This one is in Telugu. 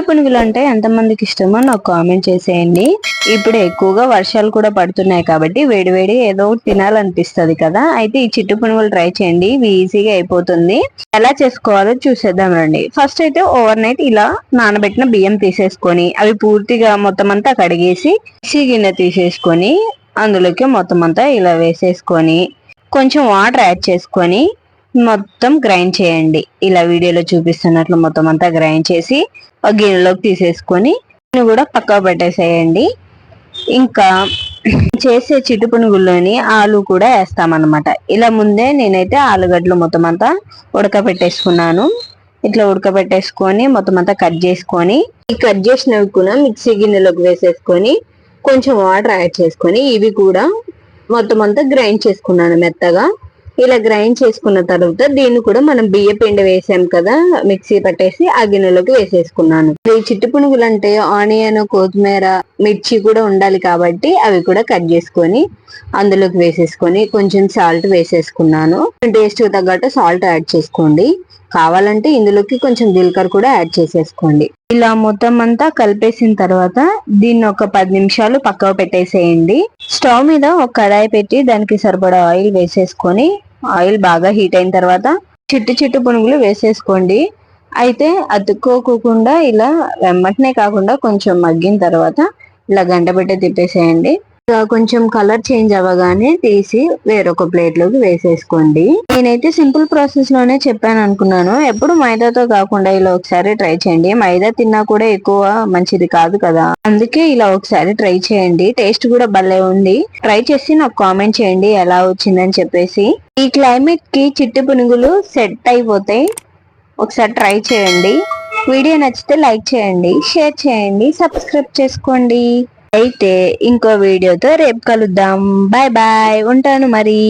చిట్టు పునుగులు అంటే ఎంతమందికి ఇష్టమో నాకు కామెంట్ చేసేయండి. ఇప్పుడు ఎక్కువగా వర్షాలు కూడా పడుతున్నాయి కాబట్టి వేడివేడి ఏదో ఒకటి కదా. అయితే ఈ చిట్టు పునుగులు ట్రై చేయండి. ఇవి ఈజీగా అయిపోతుంది. ఎలా చేసుకోవాలో చూసేద్దాం రండి. ఫస్ట్ అయితే ఓవర్ నైట్ ఇలా నానబెట్టిన బియ్యం తీసేసుకొని అవి పూర్తిగా మొత్తం అంతా కడిగేసి మిక్సీ గిన్నె తీసేసుకొని అందులోకి మొత్తం అంతా ఇలా వేసేసుకొని కొంచెం వాటర్ యాడ్ చేసుకొని మొత్తం గ్రైండ్ చేయండి. ఇలా వీడియోలో చూపిస్తున్నట్లు మొత్తం అంతా గ్రైండ్ చేసి ఒక గిన్నెలోకి తీసేసుకొని కూడా పక్కకు పెట్టేసేయండి. ఇంకా చేసే చిటుపునుగుల్లోని ఆలు కూడా వేస్తామన్నమాట. ఇలా ముందే నేనైతే ఆలుగడ్డలు మొత్తం అంతా ఉడకబెట్టేసుకున్నాను ఇట్లా ఉడకబెట్టేసుకొని మొత్తం అంతా కట్ చేసుకొని ఈ కట్ చేసినవి కూడా మిక్సీ గిన్నెలోకి వేసేసుకొని కొంచెం వాటర్ యాడ్ చేసుకొని ఇవి కూడా మొత్తం అంతా గ్రైండ్ చేసుకున్నాను మెత్తగా. ఇలా గ్రైండ్ చేసుకున్న తర్వాత దీన్ని కూడా మనం బియ్య పిండి వేసాం కదా మిక్సీ పట్టేసి ఆ గిన్నెలోకి వేసేసుకున్నాను. ఈ చిట్టు పునుగులు అంటే ఆనియన్ కొత్తిమీర మిర్చి కూడా ఉండాలి కాబట్టి అవి కూడా కట్ చేసుకొని అందులోకి వేసేసుకొని కొంచెం సాల్ట్ వేసేసుకున్నాను. టేస్ట్ తగ్గట్టు సాల్ట్ యాడ్ చేసుకోండి. కావాలంటే ఇందులోకి కొంచెం జీలకర్ర కూడా యాడ్ చేసేసుకోండి. ఇలా మొత్తం అంతా కలిపేసిన తర్వాత దీన్ని ఒక పది నిమిషాలు పక్కకు పెట్టేసేయండి. స్టవ్ మీద ఒక కడాయి పెట్టి దానికి సరిపడా ఆయిల్ వేసేసుకొని ఆయిల్ బాగా హీట్ అయిన తర్వాత చిట్టు చిట్టు పునుగులు వేసేసుకోండి. అయితే అతుక్కోకుండా ఇలా వెమ్మటనే కాకుండా కొంచెం మగ్గిన తర్వాత ఇలా గంట పెట్టి తిప్పేసేయండి. కొంచెం కలర్ చేంజ్ అవ్వగానే తీసి వేరొక ప్లేట్లోకి వేసేసుకోండి. నేనైతే సింపుల్ ప్రాసెస్లోనే చెప్పాను అనుకున్నాను. ఎప్పుడు మైదాతో కాకుండా ఇలా ఒకసారి ట్రై చేయండి. మైదా తిన్నా కూడా ఎక్కువ మంచిది కాదు కదా. అందుకే ఇలా ఒకసారి ట్రై చేయండి. టేస్ట్ కూడా భలే ఉంది. ట్రై చేసి నాకు కామెంట్ చేయండి ఎలా వచ్చిందని చెప్పేసి. ఈ క్లైమేట్కి చిట్టు పునుగులు సెట్ అయిపోతాయి ఒకసారి ట్రై చేయండి. వీడియో నచ్చితే లైక్ చేయండి షేర్ చేయండి సబ్స్క్రైబ్ చేసుకోండి. అయితే ఇంకో వీడియోతో రేపు కలుద్దాం. Bye bye. ఉంటాను మరి.